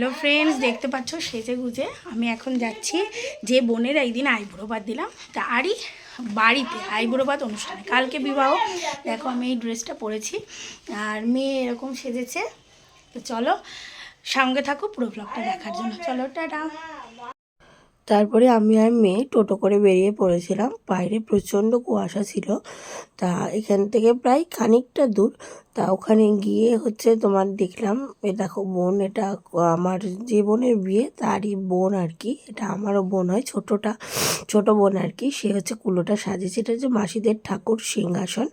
Hello friends দেখতে পাচ্ছ সেজে গুজে। আমি এখন যাচ্ছি যে বোনের একদিন আইবুড়ো ভাত দিলাম তারই বাড়িতে আইবুড়ো অনুষ্ঠানে। কালকে বিবাহ। দেখো আমি এই ড্রেসটা পরেছি। আর মেয়ে এরকম সেজেছে। তো চলো সঙ্গে থাকো পুরো ব্লগটা দেখার জন্য। চলো, টাটা। তারপরে আমি আর মেয়ে টোটো করে বেরিয়ে পড়েছিলাম। বাইরে প্রচণ্ড কুয়াশা ছিল। তা এখান থেকে প্রায় খানিকটা দূর। তা ওখানে গিয়ে হচ্ছে তোমার দেখলাম, এ দেখো বোন, এটা আমার যে বোনের বিয়ে, তারই বোন আর কি। এটা আমারও বোন হয়, ছোটোটা, ছোট বোন আর কি। সে হচ্ছে কুলোটা সাজিয়েছে এটা হচ্ছে মাসিদের ঠাকুর সিংহাসন।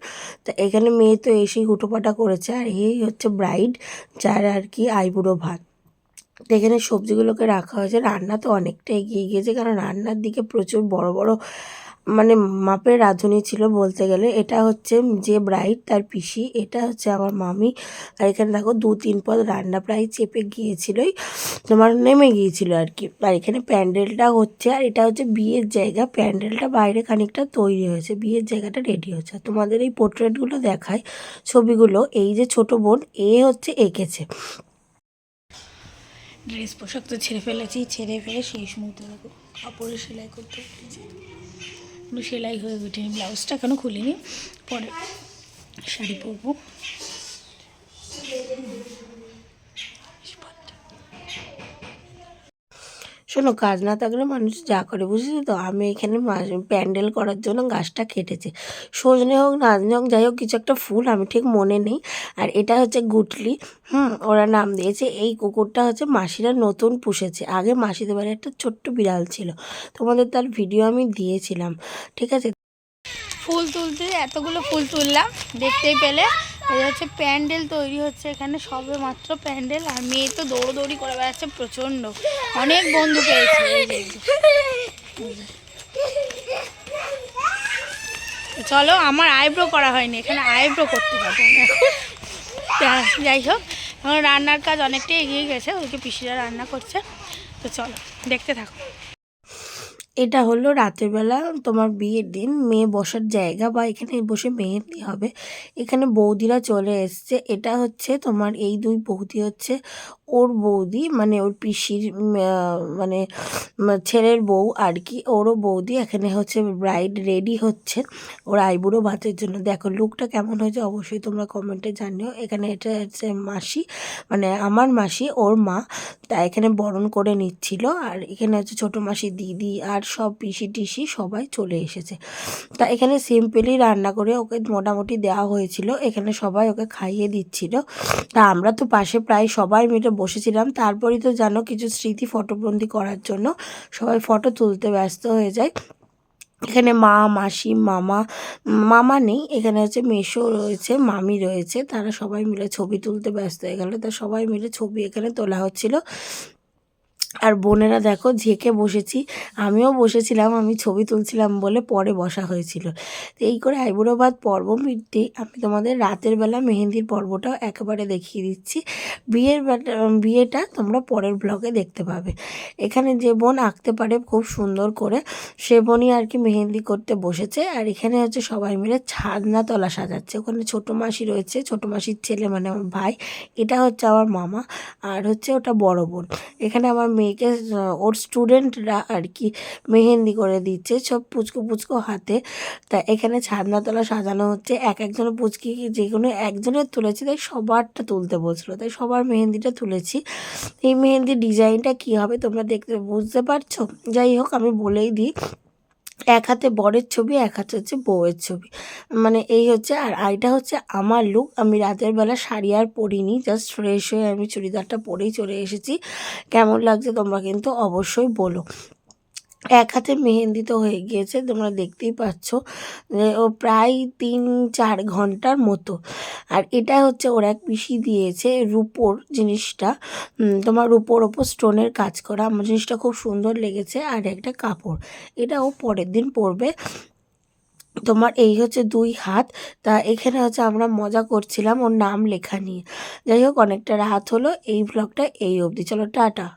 তা এখানে মেয়ে তো এসেই হুটোপাটা করেছে। আর এই হচ্ছে ব্রাইড যার আর কি আইবুড়ো ভাত। তো এখানে সবজিগুলোকে রাখা হয়েছে। রান্না তো অনেকটা এগিয়ে গিয়েছে, কারণ রান্নার দিকে প্রচুর বড় বড় মানে মাপের রাঁধুনি ছিল বলতে গেলে। এটা হচ্ছে যে ব্রাইড তার পিসি, এটা হচ্ছে আমার মামি। আর এখানে দেখো দু তিন পদ রান্না প্রায় চেপে গিয়েছিলই, তোমার নেমে গিয়েছিল আর কি। আর এখানে প্যান্ডেলটা হচ্ছে, আর এটা হচ্ছে বিয়ের জায়গা। প্যান্ডেলটা বাইরে খানিকটা তৈরি হয়েছে, বিয়ের জায়গাটা রেডি আর তোমাদের এই পোর্ট্রেটগুলো দেখায় ছবিগুলো, এই যে ছোট বোন, এ হচ্ছে এঁকেছে। ড্রেস পোশাক তো ছেড়ে ফেলেছি, ছেড়ে ফেলে শেষ মুহূর্তে দেখো কাপড়ে সেলাই করতে সেলাই হয়ে ওঠেনি, ব্লাউজটা কেন খুলিনি, পরে শাড়ি পরবো। শোনো কাজ না থাকলে মানুষ যা করে, বুঝেছ তো? আমি এখানে প্যান্ডেল করার জন্য গাছটা কেটেছি। সজনে হোক, নাজনে হোক, যাই হোক, কিছু একটা ফুল, আমি ঠিক মনে নেই। আর এটা হচ্ছে গুটলি। হুম, ওরা নাম দিয়েছে। এই কুকুরটা হচ্ছে মাসিরা নতুন পুষেছে। আগে মাসিদের বাড়ি একটা ছোট্ট বিড়াল ছিল। তোমাদের তার ভিডিও আমি দিয়েছিলাম। ঠিক আছে? ফুল তুলতে, এতগুলো ফুল তুললাম, দেখতেই পেলে। এই হচ্ছে প্যান্ডেল তৈরি হচ্ছে এখানে, সবে মাত্র প্যান্ডেল, আর মেয়ে তো দৌড়দৌড়ি করে বেড়াচ্ছে প্রচণ্ড। অনেক বন্ধু পেয়েছে চলো, আমার আইব্রো করা হয়নি, এখানে আইব্রো করতে পারব যাই হোক, এখন রান্নার কাজ অনেকটাই এগিয়ে গেছে ওইকে পিসিরা রান্না করছে। তো চলো, দেখতে থাকো। এটা হলো রাতের বেলা তোমার বিয়ের দিন। মেয়ে বসার জায়গা বা এখানে বসে মেহেন্দি হবে। এখানে বৌদিরা চলে এসছে। এটা হচ্ছে তোমার এই দুই বৌদি হচ্ছে ওর বৌদি মানে ওর পিসির মানে ছেলের বউ আর কি। ওরও বৌদি এখানে হচ্ছে ব্রাইড রেডি হচ্ছে ওর আইবুড়ো ভাতের জন্য। দেখো লুকটা কেমন হয়েছে অবশ্যই তোমরা কমেন্টে জানিও। এখানে এটা হচ্ছে মাসি মানে আমার মাসি, ওর মা। তা এখানে বরণ করে নিচ্ছিল। আর এখানে হচ্ছে ছোটো মাসি দিদি আর সব পিসি টিসি সবাই চলে এসেছে। তা এখানে সিম্পলি রান্না করে ওকে মোটামুটি দেওয়া হয়েছিল। এখানে সবাই ওকে খাইয়ে দিচ্ছিল। তা আমরা তো পাশে প্রায় সবাই মিলে বসেছিলাম। তারপরেই তো জানো কিছু স্মৃতি ফটোবন্দি করার জন্য সবাই ফটো তুলতে ব্যস্ত হয়ে যায়। এখানে মা, মাসি, মামা মামা নেই, এখানে হচ্ছে মেশো রয়েছে, মামি রয়েছে। তারা সবাই মিলে ছবি তুলতে ব্যস্ত হয়ে গেল। তা সবাই মিলে ছবি এখানে তোলা হচ্ছিল। আর বোনেরা দেখো ঝেঁকে বসেছি। আমিও বসেছিলাম, আমি ছবি তুলছিলাম বলে পরে বসা হয়েছিল। তো এই করে আইবুড়ো পর্ব মিটতে আমি তোমাদের রাতের বেলা মেহেন্দির পর্বটাও একেবারে দেখিয়ে দিচ্ছি। বিয়ের বিয়েটা তোমরা পরের ব্লগে দেখতে পাবে। এখানে যে বোন আঁকতে পারে খুব সুন্দর করে, সে বোনই আর কি মেহেন্দি করতে বসেছে। আর এখানে হচ্ছে সবাই মিলে ছাদনা তলা সাজাচ্ছে। ওখানে ছোটো মাসি রয়েছে, ছোটো মাসির ছেলে মানে আমার ভাই। এটা হচ্ছে আমার মামা, আর হচ্ছে ওটা বড় বোন। এখানে আমার মেয়েকে আহ, ওর স্টুডেন্টরা আর কি মেহেন্দি করে দিচ্ছে সব পুচকো পুচকো হাতে। তা এখানে ছাদনাতলা সাজানো হচ্ছে এক একজন পুচকি যে কোনো একজনের তুলেছি তাই সবারটা তুলতে বলছিল তাই সবার মেহেন্দিটা তুলেছি। এই মেহেন্দির ডিজাইনটা কী হবে তোমরা দেখতে বুঝতে পারছ? যাই হোক আমি বলেই দিই এক হাতে বরের ছবি, এক হাতে হচ্ছে বউয়ের ছবি। মানে এই হচ্ছে, আর এটা হচ্ছে আমার লুক আমি রাতের বেলা শাড়ি আর পরিনি জাস্ট ফ্রেশ হয়ে আমি চুড়িদারটা পরেই চলে এসেছি। কেমন লাগছে তোমরা কিন্তু অবশ্যই বলো। এক হাতে মেহেন্দি তো হয়ে গিয়েছে, তোমরা দেখতেই পাচ্ছ। যে ও প্রায় তিন চার ঘণ্টার মতো। আর এটা হচ্ছে ওর এক পিসি দিয়েছে রুপোর জিনিসটা। তোমার রুপোর ওপর স্টোনের কাজ করা। আমার জিনিসটা খুব সুন্দর লেগেছে। আর একটা কাপড়। এটা ও পরের দিন পরবে। তোমার এই হচ্ছে দুই হাত। তা এখানে হচ্ছে আমরা মজা করছিলাম ওর নাম লেখা নিয়ে। যাই হোক, অনেকটা রাত হলো। এই ব্লগটা এই অবধি। চলো, টাটা।